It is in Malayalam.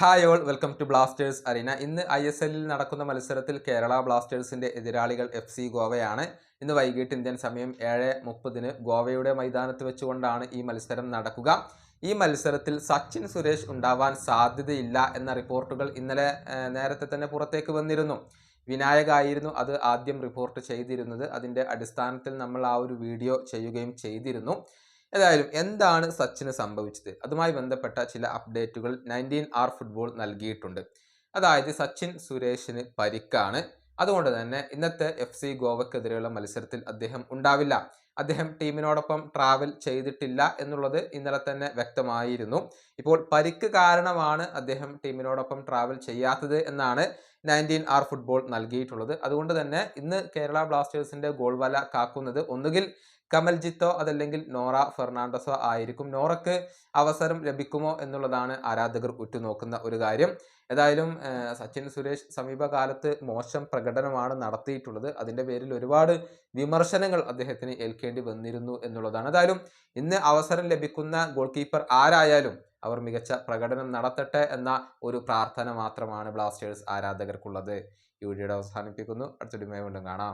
Hi all welcome to Blasters arena ഇന്ന് ഐ എസ് എല്ലിൽ നടക്കുന്ന മത്സരത്തിൽ കേരള ബ്ലാസ്റ്റേഴ്സിന്റെ എതിരാളികൾ എഫ് സി ഗോവയാണ്. ഇന്ന് വൈകിട്ട് ഇന്ത്യൻ സമയം ഏഴ് മുപ്പതിന് ഗോവയുടെ മൈതാനത്ത് വെച്ചുകൊണ്ടാണ് ഈ മത്സരം നടക്കുക. ഈ മത്സരത്തിൽ സച്ചിൻ സുരേഷ് ഉണ്ടാവാൻ സാധ്യതയില്ല എന്ന റിപ്പോർട്ടുകൾ ഇന്നലെ നേരത്തെ തന്നെ പുറത്തേക്ക് വന്നിരുന്നു. വിനായകായിരുന്നു അത് ആദ്യം റിപ്പോർട്ട് ചെയ്തിരുന്നത്. അതിന്റെ അടിസ്ഥാനത്തിൽ നമ്മൾ ആ ഒരു വീഡിയോ ചെയ്യുകയും ചെയ്തിരുന്നു. ഏതായാലും എന്താണ് സച്ചിന് സംഭവിച്ചത്? അതുമായി ബന്ധപ്പെട്ട ചില അപ്ഡേറ്റുകൾ നയന്റീൻ ആർ ഫുട്ബോൾ നൽകിയിട്ടുണ്ട്. അതായത് സച്ചിൻ സുരേഷിന് പരിക്കാണ്. അതുകൊണ്ട് തന്നെ ഇന്നത്തെ എഫ് സി ഗോവക്കെതിരെയുള്ള മത്സരത്തിൽ അദ്ദേഹം ഉണ്ടാവില്ല. അദ്ദേഹം ടീമിനോടൊപ്പം ട്രാവൽ ചെയ്തിട്ടില്ല എന്നുള്ളത് ഇന്നലെ തന്നെ വ്യക്തമായിരുന്നു. ഇപ്പോൾ പരിക്ക് കാരണമാണ് അദ്ദേഹം ടീമിനോടൊപ്പം ട്രാവൽ ചെയ്യാത്തത് എന്നാണ് നയന്റീൻ ആർ ഫുട്ബോൾ നൽകിയിട്ടുള്ളത്. അതുകൊണ്ട് തന്നെ ഇന്ന് കേരള ബ്ലാസ്റ്റേഴ്സിന്റെ ഗോൾ വല കാക്കുന്നത് ഒന്നുകിൽ കമൽജിത്തോ അതല്ലെങ്കിൽ നോറ ഫെർണാണ്ടസോ ആയിരിക്കും. നോറയ്ക്ക് അവസരം ലഭിക്കുമോ എന്നുള്ളതാണ് ആരാധകർ ഉറ്റുനോക്കുന്ന ഒരു കാര്യം. ഏതായാലും സച്ചിൻ സുരേഷ് സമീപകാലത്ത് മോശം പ്രകടനമാണ് നടത്തിയിട്ടുള്ളത്. അതിന്റെ പേരിൽ ഒരുപാട് വിമർശനങ്ങൾ അദ്ദേഹത്തിന് ഏൽക്കേണ്ടി വന്നിരുന്നു എന്നുള്ളതാണ്. ഏതായാലും ഇന്ന് അവസരം ലഭിക്കുന്ന ഗോൾ കീപ്പർ ആരായാലും അവർ മികച്ച പ്രകടനം നടത്തട്ടെ എന്ന ഒരു പ്രാർത്ഥന മാത്രമാണ് ബ്ലാസ്റ്റേഴ്സ് ആരാധകർക്കുള്ളത്. ഈ വീഡിയോയുടെ അവസാനിപ്പിക്കുന്നു. അടുത്തൊരു വീണ്ടും കാണാം.